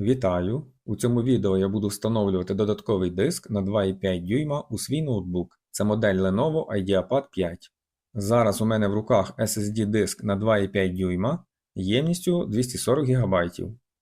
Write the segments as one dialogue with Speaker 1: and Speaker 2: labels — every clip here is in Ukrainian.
Speaker 1: Вітаю! У цьому відео я буду встановлювати додатковий диск на 2,5 дюйма у свій ноутбук. Це модель Lenovo IdeaPad 5. Зараз у мене в руках SSD диск на 2,5 дюйма ємністю 240 ГБ.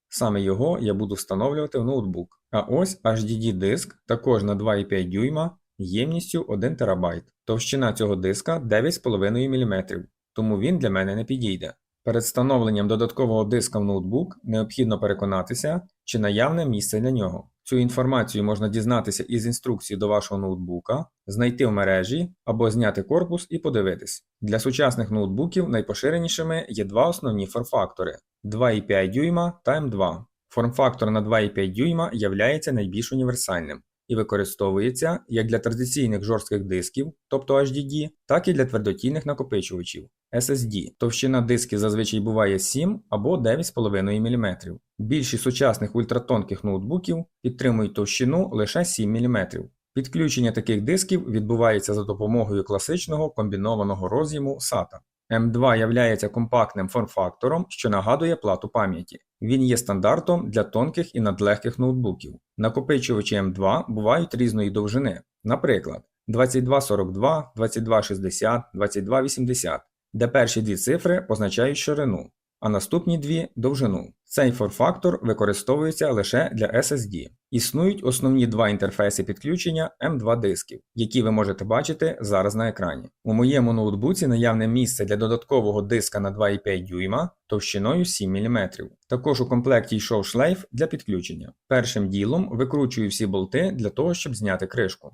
Speaker 1: Саме його я буду встановлювати в ноутбук. А ось HDD диск також на 2,5 дюйма ємністю 1 ТБ. Товщина цього диска 9,5 мм, тому він для мене не підійде. Перед встановленням додаткового диска в ноутбук необхідно переконатися, чи наявне місце для нього. Цю інформацію можна дізнатися із інструкції до вашого ноутбука, знайти в мережі або зняти корпус і подивитись. Для сучасних ноутбуків найпоширенішими є два основні форм-фактори 2,5 дюйма та M2. Форм-фактор на 2,5 дюйма являється найбільш універсальним і використовується як для традиційних жорстких дисків, тобто HDD, так і для твердотільних накопичувачів SSD. Товщина дисків зазвичай буває 7 або 9,5 мм. Більшість сучасних ультратонких ноутбуків підтримують товщину лише 7 мм. Підключення таких дисків відбувається за допомогою класичного комбінованого роз'єму SATA. M2 являється компактним форм-фактором, що нагадує плату пам'яті. Він є стандартом для тонких і надлегких ноутбуків. Накопичувачі М2 бувають різної довжини, наприклад, 2242, 2260, 2280, де перші дві цифри позначають ширину, а наступні дві довжину. Цей форм-фактор використовується лише для SSD. Існують основні два інтерфейси підключення M2 дисків, які ви можете бачити зараз на екрані. У моєму ноутбуці наявне місце для додаткового диска на 2,5 дюйма товщиною 7 мм. Також у комплекті йшов шлейф для підключення. Першим ділом викручую всі болти для того, щоб зняти кришку.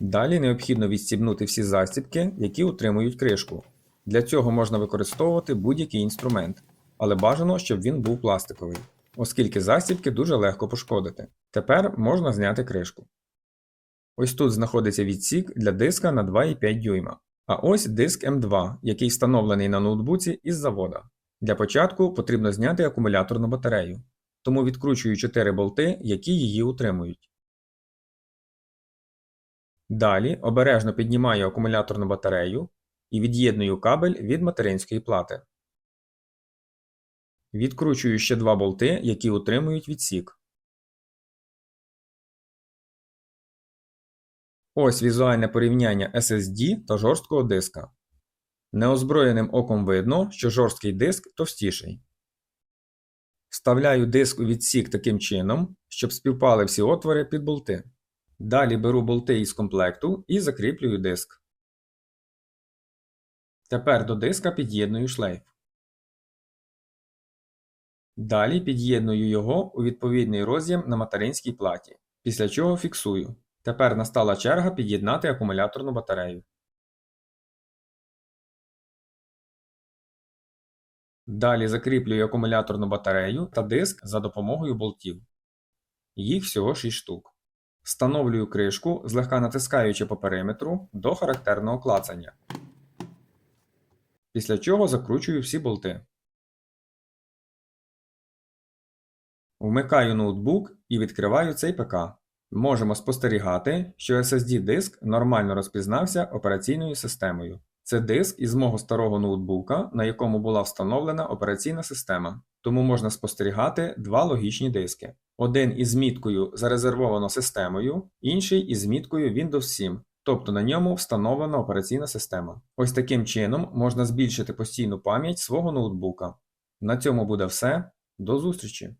Speaker 1: Далі необхідно відстібнути всі застібки, які утримують кришку. Для цього можна використовувати будь-який інструмент, але бажано, щоб він був пластиковий, оскільки застібки дуже легко пошкодити. Тепер можна зняти кришку. Ось тут знаходиться відсік для диска на 2,5 дюйма. А ось диск M2, який встановлений на ноутбуці із завода. Для початку потрібно зняти акумуляторну батарею, тому відкручую 4 болти, які її утримують. Далі обережно піднімаю акумуляторну батарею і від'єдную кабель від материнської плати. Відкручую ще два болти, які утримують відсік. Ось візуальне порівняння SSD та жорсткого диска. Неозброєним оком видно, що жорсткий диск товстіший. Вставляю диск у відсік таким чином, щоб співпали всі отвори під болти. Далі беру болти із комплекту і закріплюю диск. Тепер до диска під'єдную шлейф. Далі під'єдную його у відповідний роз'єм на материнській платі, після чого фіксую. Тепер настала черга під'єднати акумуляторну батарею. Далі закріплюю акумуляторну батарею та диск за допомогою болтів. Їх всього 6 штук. Встановлюю кришку, злегка натискаючи по периметру до характерного клацання. Після чого закручую всі болти. Вмикаю ноутбук і відкриваю цей ПК. Можемо спостерігати, що SSD диск нормально розпізнався операційною системою. Це диск із мого старого ноутбука, на якому була встановлена операційна система. Тому можна спостерігати два логічні диски. Один із міткою зарезервовано системою, інший із міткою Windows 7, тобто на ньому встановлена операційна система. Ось таким чином можна збільшити постійну пам'ять свого ноутбука. На цьому буде все. До зустрічі!